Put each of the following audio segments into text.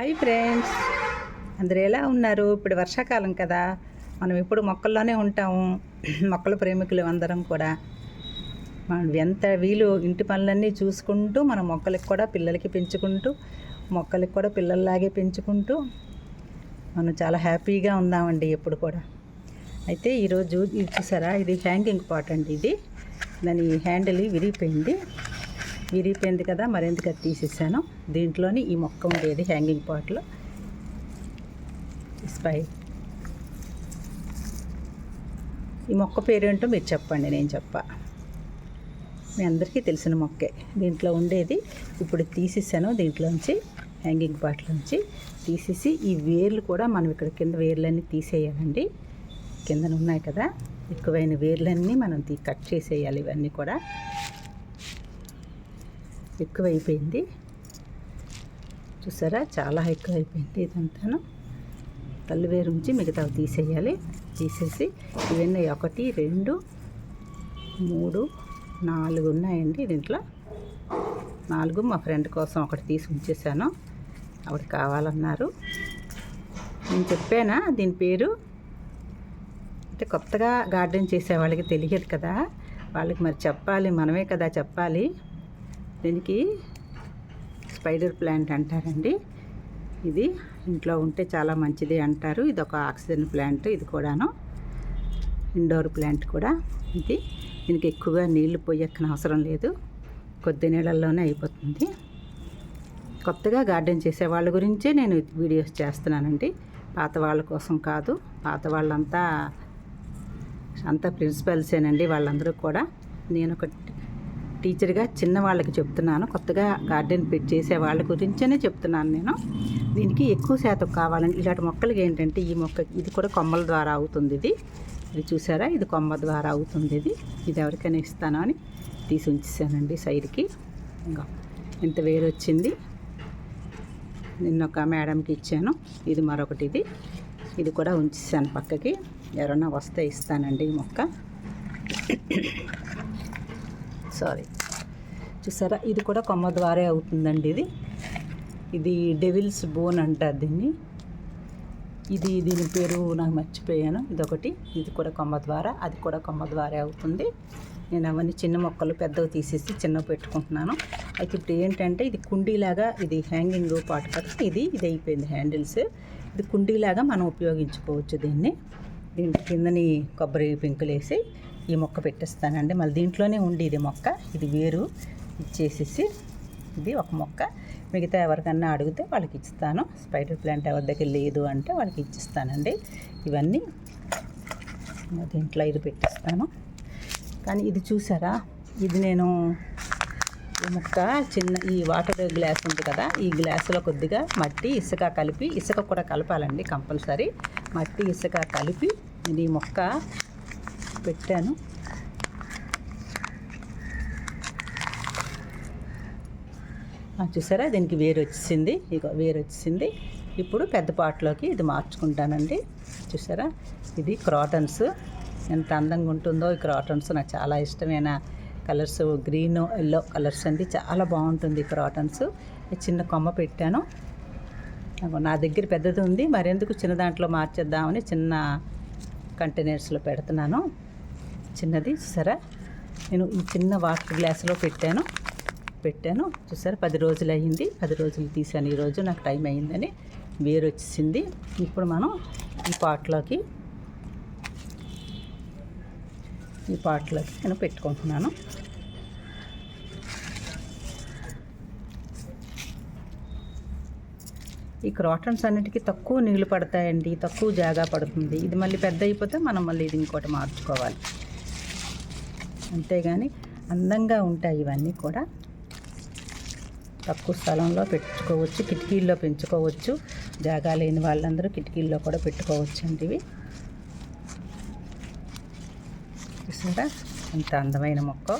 Hi friends. అందరు ఎలా ఉన్నారు? ఇప్పుడు వర్షాకాలం కదా. మనం ఇప్పుడు మొక్కల్లోనే ఉంటాము. మొక్కల ప్రేమికులు అందరం కూడా. మనం ఎంత వీలు ఇంటి పనులన్నీ చూసుకుంటూ మన మొక్కలకి కూడా పిల్లలకి పెంచుకుంటూ మొక్కలకి కూడా పిల్లల్లాగే పెంచుకుంటూ మనం చాలా హ్యాపీగా ఉందామండి ఎప్పుడు కూడా. అయితే ఈరోజు ఇది చూసారా? ఇది హ్యాంగింగ్ పాట్ అండి ఇది. దాని హ్యాండిల్ విరిగిపోయింది. విరిగిపోయింది కదా మరెందుకు అది తీసేసాను? దీంట్లోని ఈ మొక్క ఉండేది హ్యాంగింగ్ పాట్లో స్పై ఈ మొక్క పేరేంటో మీరు చెప్పండి నేను చెప్పా. మీ అందరికీ తెలిసిన మొక్కే. దీంట్లో ఉండేది ఇప్పుడు తీసేసాను దీంట్లోంచి హ్యాంగింగ్ పాట్లోంచి తీసేసి ఈ వేర్లు కూడా మనం ఇక్కడ కింద వేర్లన్నీ తీసేయాలండి. కిందన ఉన్నాయి కదా ఎక్కువైన వేర్లన్నీ మనం కట్ చేసేయాలి ఇవన్నీ కూడా. ఎక్కువైపోయింది. చూసారా? చాలా ఎక్కువైపోయింది ఇదంతాను. కళ్ళు వేరు ఉంచి మిగతావి తీసేయాలి. తీసేసి ఇవన్నీ ఒకటి రెండు మూడు నాలుగు ఉన్నాయండి దీంట్లో. నాలుగు మా ఫ్రెండ్ కోసం ఒకటి తీసి ఉంచేసాను ఆవిడ కావాలన్నారు. నేను చెప్పానా? దీని పేరు? అంటే కొత్తగా గార్డెన్ చేసే వాళ్ళకి తెలియదు కదా. వాళ్ళకి మరి చెప్పాలి మనమే కదా చెప్పాలి. దీనికి స్పైడర్ ప్లాంట్ అంటారండి. ఇది ఇంట్లో ఉంటే చాలా మంచిది అంటారు. ఇది ఒక ఆక్సిజన్ ప్లాంట్ ఇది కూడాను. ఇండోర్ ప్లాంట్ కూడా ఇది. దీనికి ఎక్కువగా నీళ్ళు పోయక్కన అవసరం లేదు. కొద్ది నీళ్ళల్లోనే అయిపోతుంది. కొత్తగా గార్డెన్ చేసే వాళ్ళ గురించే నేను వీడియోస్ చేస్తున్నానండి. పాత వాళ్ళ కోసం కాదు పాత వాళ్ళంతా అంతా ప్రిన్సిపల్సేనండి వాళ్ళందరూ కూడా. నేను ఒక టీచర్గా చిన్న వాళ్ళకి చెప్తున్నాను. కొత్తగా గార్డెన్ పెట్టి చేసే వాళ్ళ గురించనే చెప్తున్నాను నేను. దీనికి ఎక్కువ శాతం కావాలండి ఇలాంటి మొక్కలకి ఏంటంటే ఈ మొక్క ఇది కూడా కొమ్మల ద్వారా అవుతుంది ఇది. ఇది చూసారా? ఇది కొమ్మ ద్వారా అవుతుంది ఇది. ఇది ఎవరికైనా ఇస్తాను అని తీసి ఉంచేసానండి సైడ్కి. ఇంకా ఇంత వేరు వచ్చింది నిన్న ఒక మేడంకి ఇచ్చాను. ఇది మరొకటి ఇది. ఇది కూడా ఉంచేసాను పక్కకి. ఎవరైనా వస్తే ఇస్తానండి ఈ మొక్క. సారీ. చూసారా? ఇది కూడా కొమ్మ ద్వారే అవుతుందండి ఇది. ఇది డెవిల్స్ బోన్ అంటారు దీన్ని. ఇది దీని పేరు నాకు మర్చిపోయాను. ఇదొకటి. ఇది కూడా కొమ్మ ద్వారా. అది కూడా కొమ్మ ద్వారే అవుతుంది. నేను అవన్నీ చిన్న మొక్కలు పెద్దవి తీసేసి చిన్నవి పెట్టుకుంటున్నాను. అయితే ఇప్పుడు ఏంటంటే ఇది కుండీలాగా ఇది హ్యాంగింగ్ పాటు కదా ఇది ఇది అయిపోయింది హ్యాండిల్స్. ఇది కుండీలాగా మనం ఉపయోగించుకోవచ్చు దీన్ని. దీని కిందని కొబ్బరి పింకులు వేసి ఈ మొక్క పెట్టేస్తానండి. మళ్ళీ దీంట్లోనే ఉండి ఇది మొక్క ఇది వేరు ఇచ్చేసేసి ఇది ఒక మొక్క. మిగతా ఎవరికన్నా అడిగితే వాళ్ళకి ఇస్తాను స్పైడర్ ప్లాంట్ ఎవరి దగ్గర లేదు అంటే వాళ్ళకి ఇచ్చిస్తానండి. ఇవన్నీ దీంట్లో ఇది పెట్టిస్తాను. కానీ ఇది చూసారా? ఇది నేను ఈ ముక్క చిన్న ఈ వాటర్ గ్లాస్ ఉంది కదా ఈ గ్లాసులో కొద్దిగా మట్టి ఇసుక కలిపి ఇసుక కూడా కలపాలండి కంపల్సరీ. మట్టి ఇసుక కలిపి ఇది ఈ మొక్క పెట్టాను. చూసారా? దీనికి వేరు వచ్చేసింది ఇక వేరు వచ్చేసింది ఇప్పుడు పెద్ద పాటలోకి ఇది మార్చుకుంటానండి. చూసారా? ఇది క్రాటన్స్. ఎంత అందంగా ఉంటుందో ఈ క్రాటన్స్. నాకు చాలా ఇష్టమైన కలర్స్. గ్రీన్ ఎల్లో కలర్స్ అండి. చాలా బాగుంటుంది ఈ క్రాటన్స్. చిన్న కొమ్మ పెట్టాను. నా దగ్గర పెద్దది ఉంది. మరెందుకు చిన్న దాంట్లో మార్చేద్దామని చిన్న కంటైనర్స్లో పెడుతున్నాను. చిన్నది చూసారా? నేను ఈ చిన్న వాటర్ గ్లాసులో పెట్టాను. పెట్టాను. చూసారా? పది రోజులు అయ్యింది పది రోజులు తీసాను ఈరోజు నాకు టైం అయ్యిందని వేరు వచ్చేసింది ఇప్పుడు మనం ఈ పాట్లోకి ఈ పాట్లోకి నేను పెట్టుకుంటున్నాను. ఈ క్రాటన్స్ అన్నిటికీ తక్కువ నీళ్ళు పడతాయండి. తక్కువ జాగా పడుతుంది. ఇది మళ్ళీ పెద్ద అయిపోతే మనం మళ్ళీ ఇది ఇంకోటి మార్చుకోవాలి. అంతేగాని అందంగా ఉంటాయి ఇవన్నీ కూడా. తక్కువ స్థలంలో పెట్టుకోవచ్చు కిటికీల్లో పెంచుకోవచ్చు. జాగా లేని వాళ్ళందరూ కిటికీల్లో కూడా పెట్టుకోవచ్చు అండి ఇవి. చూసారా? ఎంత అందమైన మొక్క.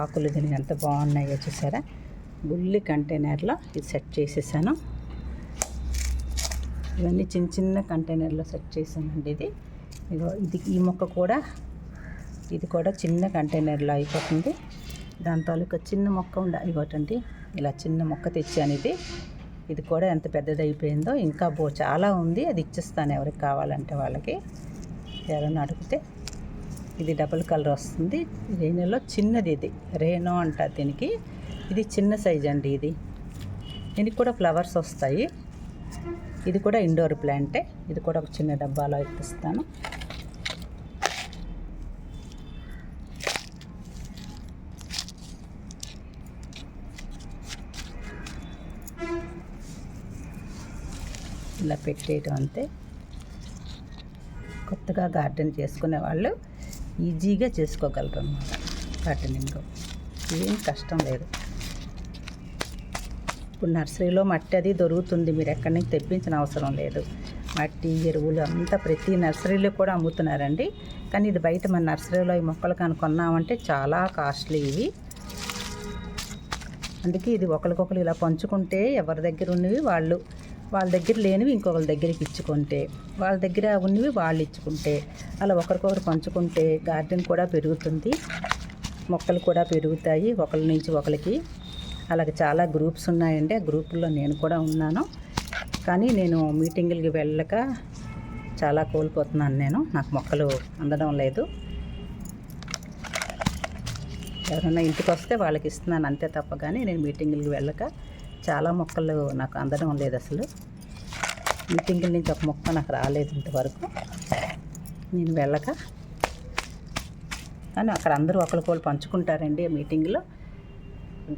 ఆకులు దీనికి ఎంత బాగున్నాయో చూసారా? గుల్లి కంటైనర్లో ఇది సెట్ చేసేసాను. ఇవన్నీ చిన్న చిన్న కంటైనర్లో సెట్ చేశానండి ఇది. ఇగో ఇది ఈ మొక్క కూడా ఇది కూడా చిన్న కంటైనర్లో అయిపోతుంది. దాని తాలూకా చిన్న మొక్క ఉండ ఇవ్వటండి. ఇలా చిన్న మొక్క తెచ్చాను ఇది. ఇది కూడా ఎంత పెద్దది అయిపోయిందో ఇంకా బో చాలా ఉంది. అది ఇచ్చేస్తాను ఎవరికి కావాలంటే వాళ్ళకి. ఎవరైనా అడిగితే ఇది డబుల్ కలర్ వస్తుంది. రేణులో చిన్నది ఇది. రేణు అంటారు దీనికి. ఇది చిన్న సైజ్ అండి ఇది. దీనికి కూడా ఫ్లవర్స్ వస్తాయి. ఇది కూడా ఇండోర్ ప్లాంటే. ఇది కూడా ఒక చిన్న డబ్బాలో ఇప్పిస్తాను. ఇలా పెట్టేయటం అంతే. కొత్తగా గార్డెన్ చేసుకునే వాళ్ళు ఈజీగా చేసుకోగలరు అన్నమాట గార్డెనింగ్. ఏం కష్టం లేదు. ఇప్పుడు నర్సరీలో మట్టి అది దొరుకుతుంది. మీరు ఎక్కడి నుంచి తెప్పించిన అవసరం లేదు. మట్టి ఎరువులు అంతా ప్రతి నర్సరీలో కూడా అమ్ముతున్నారండి. కానీ ఇది బయట మన నర్సరీలో ఈ మొక్కలు కానీ కొన్నామంటే చాలా కాస్ట్లీ ఇవి. అందుకే ఇది ఒకరికొకరు ఇలా పంచుకుంటే ఎవరి దగ్గర ఉన్నవి వాళ్ళు వాళ్ళ దగ్గర లేనివి ఇంకొకరి దగ్గరికి ఇచ్చుకుంటే వాళ్ళ దగ్గర ఉన్నవి వాళ్ళు ఇచ్చుకుంటే అలా ఒకరికొకరు పంచుకుంటే గార్డెన్ కూడా పెరుగుతుంది. మొక్కలు కూడా పెరుగుతాయి. ఒకరి నుంచి ఒకరికి అలాగే చాలా గ్రూప్స్ ఉన్నాయండి. ఆ గ్రూపుల్లో నేను కూడా ఉన్నాను. కానీ నేను మీటింగులకి వెళ్ళక చాలా కోల్పోతున్నాను నేను. నాకు మొక్కలు అందడం లేదు. ఎవరైనా ఇంటికి వస్తే వాళ్ళకి ఇస్తున్నాను అంతే తప్ప కానీ నేను మీటింగులకి వెళ్ళక చాలా మొక్కలు నాకు అందడం లేదు అసలు. మీటింగుల నుంచి ఒక మొక్క నాకు రాలేదు ఇంతవరకు. నేను వెళ్ళక. కానీ అక్కడ అందరూ ఒకరికొకరు పంచుకుంటారండి మీటింగ్లో.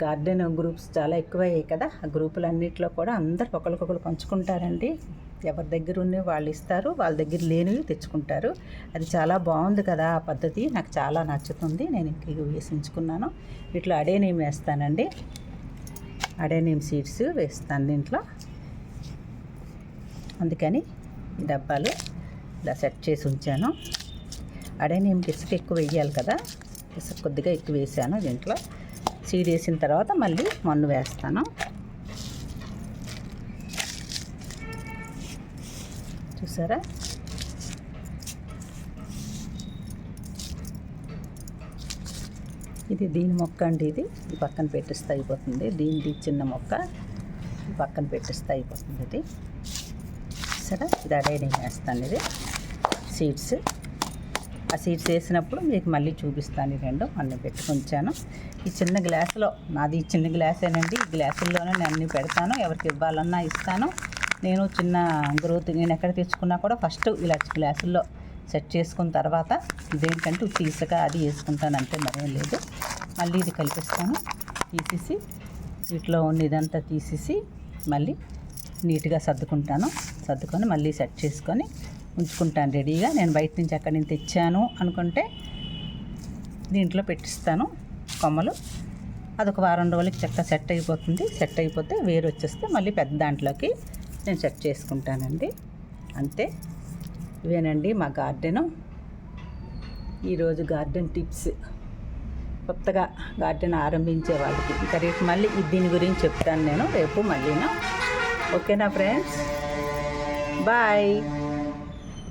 గార్డెన్ గ్రూప్స్ చాలా ఎక్కువయ్యాయి కదా. ఆ గ్రూపులన్నింటిలో కూడా అందరు ఒకరికొకరు పంచుకుంటారండి. ఎవరి దగ్గర ఉన్నవి వాళ్ళు ఇస్తారు వాళ్ళ దగ్గర లేనివి తెచ్చుకుంటారు. అది చాలా బాగుంది కదా ఆ పద్ధతి. నాకు చాలా నచ్చుతుంది. నేను ఇంక వేసించుకున్నాను. వీటిలో అడే నేను వేస్తానండి. అడేనేం సీడ్స్ వేస్తాను దీంట్లో. అందుకని డబ్బాలు ఇలా సెట్ చేసి ఉంచాను. అడేనేంకి ఇసుక ఎక్కువ వేయాలి కదా ఇసుక కొద్దిగా ఎక్కువ వేసాను దీంట్లో. సీడ్ వేసిన తర్వాత మళ్ళీ మన్ను వేస్తాను. చూసారా? ఇది దీని మొక్క అండి ఇది. ఈ పక్కన పెట్టిస్తే అయిపోతుంది. దీనిది చిన్న మొక్క. ఈ పక్కన పెట్టిస్తే అయిపోతుంది ఇది. సరే ఇది అడే నేను వేస్తాను ఇది. సీడ్స్. ఆ సీడ్స్ వేసినప్పుడు మీకు మళ్ళీ చూపిస్తాను ఈ రెండు. అన్ని పెట్టుకుంచాను ఈ చిన్న గ్లాసులో నాది ఈ చిన్న గ్లాసేనండి. ఈ గ్లాసుల్లోనే నేను అన్ని పెడతాను. ఎవరికి ఇవ్వాలన్నా ఇస్తాను. నేను చిన్న గ్రోత్ నేను ఎక్కడ తెచ్చుకున్నా కూడా ఫస్ట్ ఇలా గ్లాసుల్లో సెట్ చేసుకున్న తర్వాత దేనికంటే తీసక అది వేసుకుంటాను అంతే మరేం లేదు. మళ్ళీ ఇది కలిపిస్తాను. తీసేసి వీటిలో ఉన్న ఇదంతా తీసేసి మళ్ళీ నీట్గా సర్దుకుంటాను. సర్దుకొని మళ్ళీ సెట్ చేసుకొని ఉంచుకుంటాను రెడీగా. నేను బయట నుంచి అక్కడి నుంచి తెచ్చాను అనుకుంటే దీంట్లో పెట్టిస్తాను కొమ్మలు. అదొక వారం రోజులకి చక్కగా సెట్ అయిపోతుంది. సెట్ అయిపోతే వేరు వచ్చేస్తే మళ్ళీ పెద్ద దాంట్లోకి నేను సెట్ చేసుకుంటానండి. అంతే. ఇవేనండి మా గార్డెను. ఈరోజు గార్డెన్ టిప్స్. కొత్తగా గార్డెన్ ఆరంభించే వాళ్ళకి. ఇంకా రేపు మళ్ళీ దీని గురించి చెప్తాను నేను. రేపు మళ్ళీనా? ఓకేనా ఫ్రెండ్స్? బాయ్.